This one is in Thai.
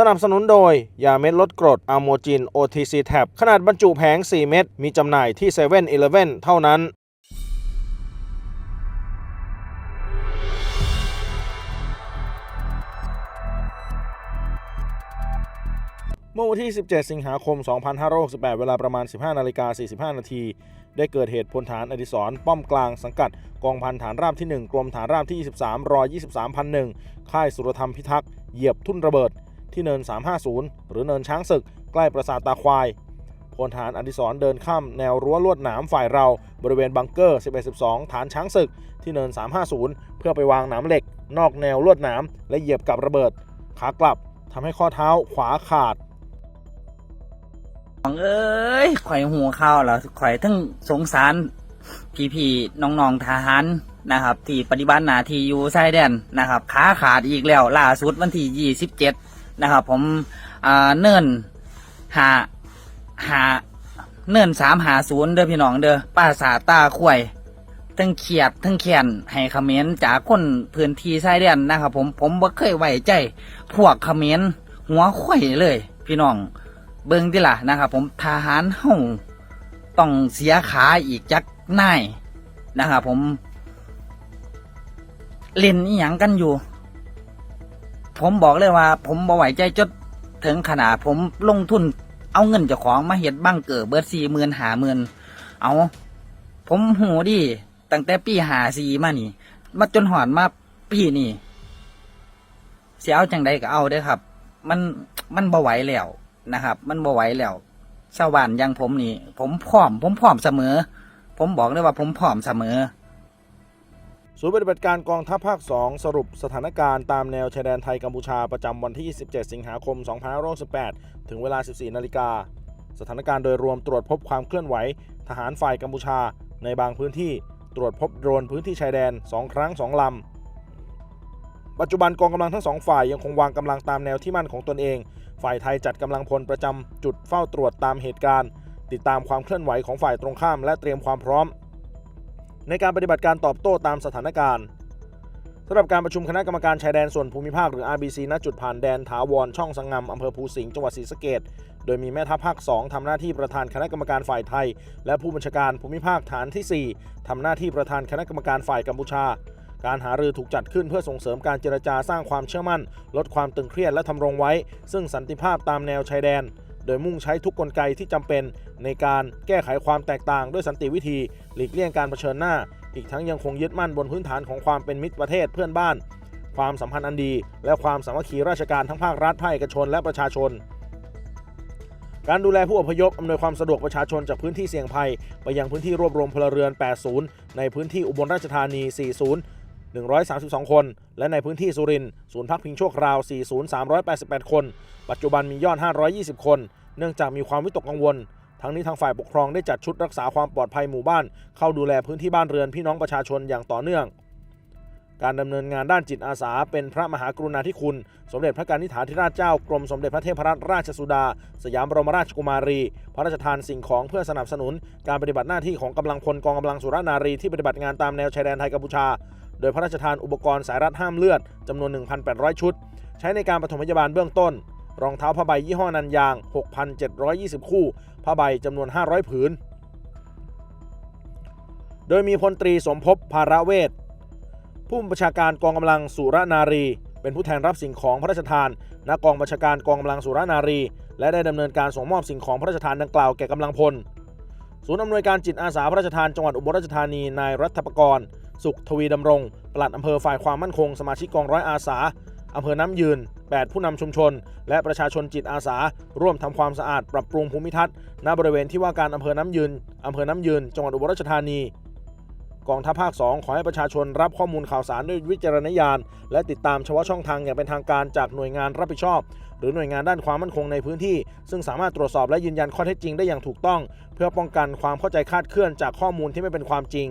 สนับสนุนโดย ยาเม็ดลดกรดอะโมจิน OTC Tab ขนาดบรรจุแผง 4 เม็ด มีจำหน่ายที่7 e เ e ่ e อเท่านั้น เมื่อวันที่ 17 สิงหาคม 2568 เวลาประมาณ 15 นาฬิกา 45 นาที ได้เกิดเหตุพลฐานอดิศรป้อมกลางสังกัด กองพันฐานราบที่ 1 กรมฐานราบที่ 23รอ23พันหนึ่งค่ายสุรธรรมพิทักษ์ เหยียบทุ่นระเบิด ที่เนิน 350 หรือเนินช้างศึก ใกล้ปราสาทตาควายพลฐานอดิศรเดินข้ามแนวรั้วลวดหนามฝ่ายเราบริเวณบังเกอร์ 1112 ฐานช้างศึก ที่เนิน 350 เพื่อไปวางหนามเหล็ก นอกแนวลวดหนามและเหยียบกับระเบิด ขากลับทำให้ข้อเท้าขวาขาดน้องเอ้ยข่อยหูข้าวแล้วข่อยทั้งสงสารพี่ๆน้องๆทหารนะครับ ที่ปฏิบัติหน้าที่อยู่ชายแดนนะครับขาขาดอีกแล้ว ล่าสุดวันที่ยี่สิบเจ็ด นะครับ ผมเนิ่นหาหาเนิ่นสามหาศูนย์เด้อพี่น้องเด้อป้าสาตาข่วยทั้งเขียดทั้งแขนให้เขมรจากคนพื้นที่ชายแดนนะครับ ผมผมบ่เคยไว้ใจพวกเขมรหัวข่วยเลย พี่น้อง เบิ่งที่ล่ะนะครับ ผมทหารเฮาต้องเสียขาอีกจักนายนะครับผมเล่นอีหยังกันอยู่ ผมบอกเลยว่า ผมบ่ไหวใจจดถึงขนาดผมลงทุนเอาเงินเจ้าของมาเฮ็ดบังเกิดเบิดสี่หมื่นหาหมื่นเอาผมหูดิตั้งแต่ปีหาสีมานี่ มาจนหอดมาปีนี่เสียเอาจังใดก็เอาเด้อครับ มันมันบ่ไหวแล้วนะครับ มันบ่ไหวแล้วชาวบ้านอย่างผมนี่ ผมพร้อม ผมพร้อมเสมอ ผมบอกเลยว่าผมพร้อมเสมอ ศูนย์ปฏิบัติการกองทัพภาค 2 สรุปสถานการณ์ตามแนวชายแดนไทยกัมพูชาประจำวันที่17สิงหาคม 2568ถึงเวลา 14 นาฬิกา สถานการณ์โดยรวมตรวจพบความเคลื่อนไหว ทหารฝ่ายกัมพูชา ในบางพื้นที่ ตรวจพบโดรนพื้นที่ชายแดน 2 ครั้ง 2 ลำ ปัจจุบันกองกำลังทั้งสองฝ่ายยังคงวางกำลังตามแนวที่มั่นของตนเอง ฝ่ายไทยจัดกำลังพลประจำจุดเฝ้าตรวจตามเหตุการณ์ ติดตามความเคลื่อนไหวของฝ่ายตรงข้ามและเตรียมความพร้อม ในการปฏิบัติการตอบโต้ตามสถานการณ์สำหรับการประชุมคณะกรรมการชายแดนส่วนภูมิภาคหรือ RBC ณจุดผ่านแดนถาวรช่องสังงามอำเภอภูสิงห์จังหวัดศรีสะเกดโดยมีแม่ทัพภาค 2 ทำหน้าที่ประธานคณะกรรมการฝ่ายไทย และผู้บัญชาการภูมิภาคฐานที่ 4 ทำหน้าที่ประธานคณะกรรมการฝ่ายกัมพูชา การหารือถูกจัดขึ้นเพื่อส่งเสริมการเจรจาสร้างความเชื่อมั่น ลดความตึงเครียดและทำรงไว้ ซึ่งสันติภาพตามแนวชายแดน โดยมุ่งใช้ทุกกลไกที่จำเป็นในการแก้ไขความแตกต่างด้วยสันติวิธี หลีกเลี่ยงการเผชิญหน้า อีกทั้งยังคงยึดมั่นบนพื้นฐานของความเป็นมิตรประเทศเพื่อนบ้าน ความสัมพันธ์อันดี และความสามัคคีราชการทั้งภาครัฐภาคเอกชนและประชาชน การดูแลผู้อพยพอำนวยความสะดวกประชาชนจากพื้นที่เสี่ยงภัย ไปยังพื้นที่รวบรวมพลเรือน 80 ในพื้นที่อุบลราชธานี 40 132 คน และในพื้นที่สุรินทร์ศูนย์พักพิงชั่วคราว 40 388 คน ปัจจุบันมียอด 520 คน เนื่องจากมีความวิตกกังวล ทั้งนี้ทางฝ่ายปกครองได้จัดชุดรักษาความปลอดภัยหมู่บ้าน เข้าดูแลพื้นที่บ้านเรือนพี่น้องประชาชนอย่างต่อเนื่อง การดำเนินงานด้านจิตอาสา เป็นพระมหากรุณาธิคุณ สมเด็จพระกนิษฐาธิราชเจ้ากรมสมเด็จพระเทพรัตนราชสุดา สยามบรมราชกุมารี พระราชทานสิ่งของเพื่อสนับสนุน การปฏิบัติหน้าที่ของกำลังพลกองกำลังสุรนารีที่ปฏิบัติงานตามแนวชายแดนไทยกัมพูชา โดยพระราชทานอุปกรณ์สายรัดห้ามเลือดจำนวน 1,800 ชุด ใช้ในการปฐมพยาบาลเบื้องต้น รองเท้าผ้าใบยี่ห้อนันยาง 6,720 คู่ผ้าใบจำนวน 500 ผืน โดยมีพลตรีสมภพภาระเวทผู้บัญชาการกองกำลังสุรนารี เป็นผู้แทนรับสิ่งของพระราชทานณกองบัญชาการกองกำลังสุรนารี และได้ดำเนินการส่งมอบสิ่งของพระราชทานดังกล่าวแก่กำลังพลศูนย์อำนวยการจิตอาสาพระราชทานจังหวัดอุบลราชธานีนายรัฐประกร สุขทวีดำรงปลัดอำเภอฝ่ายความมั่นคง สมาชิกกองร้อยอาสาอำเภอน้ำยืน 8 ผู้นำชุมชน และประชาชนจิตอาสา ร่วมทำความสะอาดปรับปรุงภูมิทัศน์ณบริเวณที่ว่าการอำเภอน้ำยืนอำเภอน้ำยืน จังหวัดอุบลราชธานี กองทัพภาค 2 ขอให้ประชาชนรับข้อมูลข่าวสารด้วยวิจารณญาณ และติดตามเฉพาะช่องทางอย่างเป็นทางการจากหน่วยงานรับผิดชอบ หรือหน่วยงานด้านความมั่นคงในพื้นที่ ซึ่งสามารถตรวจสอบและยืนยันข้อเท็จจริงได้อย่างถูกต้อง เพื่อป้องกันความเข้าใจคาดเคลื่อนจากข้อมูลที่ไม่เป็นความจริง